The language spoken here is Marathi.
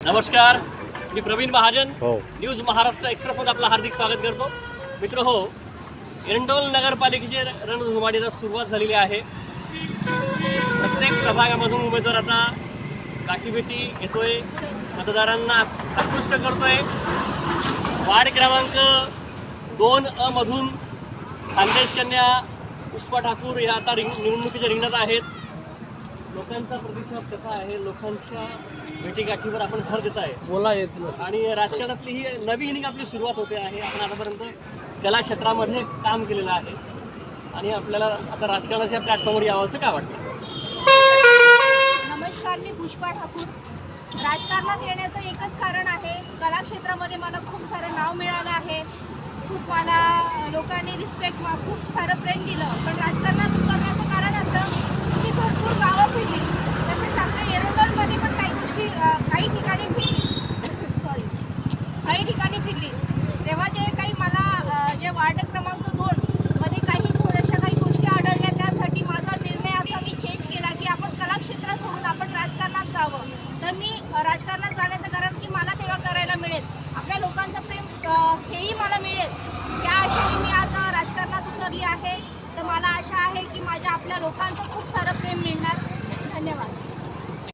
नमस्कार मी प्रवीण महाजन हो. न्यूज महाराष्ट्र एक्सप्रेसमध्ये आपलं हार्दिक स्वागत करतो. मित्र हो एरंडोल नगरपालिकेची रणधुमाडीला सुरुवात झालेली आहे. प्रत्येक प्रभागामधून उमेदवार आता गाठीभेटी घेतोय. मतदारांना आकृष्ट करतोय. वार्ड क्रमांक दोन अ मधून खानदेश कन्या पुष्पा ठाकूर या आता रिंग निवडणुकीच्या रिंगणात आहेत. लोकांचा प्रतिसाद कसा आहे? लोकांच्या भेटीगाठीवर आपण भर देत आहे. बोला येत आणि राजकारणातली ही नवी इनिंग आपली सुरुवात होते आहे. आपण आतापर्यंत कला क्षेत्रामध्ये काम केलेलं आहे. आणि आपल्याला आता राजकारणाच्या प्लॅटफॉर्मवर यावं असं काय वाटतं? नमस्कार मी पुष्पा ठाकूर. राजकारणात येण्याचं एकच कारण आहे कला क्षेत्रामध्ये मला खूप सारं नाव मिळालं आहे. खूप मला लोकांनी रिस्पेक्ट खूप सारं प्रेम दिलं पण राजकारणात उतरण्याचं कारण असं की भरपूर गावं फिरली तसेच आपल्या येरोगडमध्ये पण काही गोष्टी अ, काही ठिकाणी फिरली सॉरी काही ठिकाणी फिरली तेव्हा जे काही मला अ, जे वार्ड क्रमांक दोन मध्ये काही थोड्याशा काही गोष्टी आढळल्या त्यासाठी माझा निर्णय असा मी चेंज केला की आपण कला क्षेत्र सोडून आपण राजकारणात जावं तर मी अ, राजकारणात जाण्याचं कारण की मला सेवा करायला मिळेल. आपल्या लोकांचं प्रेम हेही मला मिळेल. त्या आशेने मी आज राजकारणात उतरली आहे. तर मला आशा आहे की माझ्या आपल्या लोकांचं खूप सारं प्रेम मिळेल.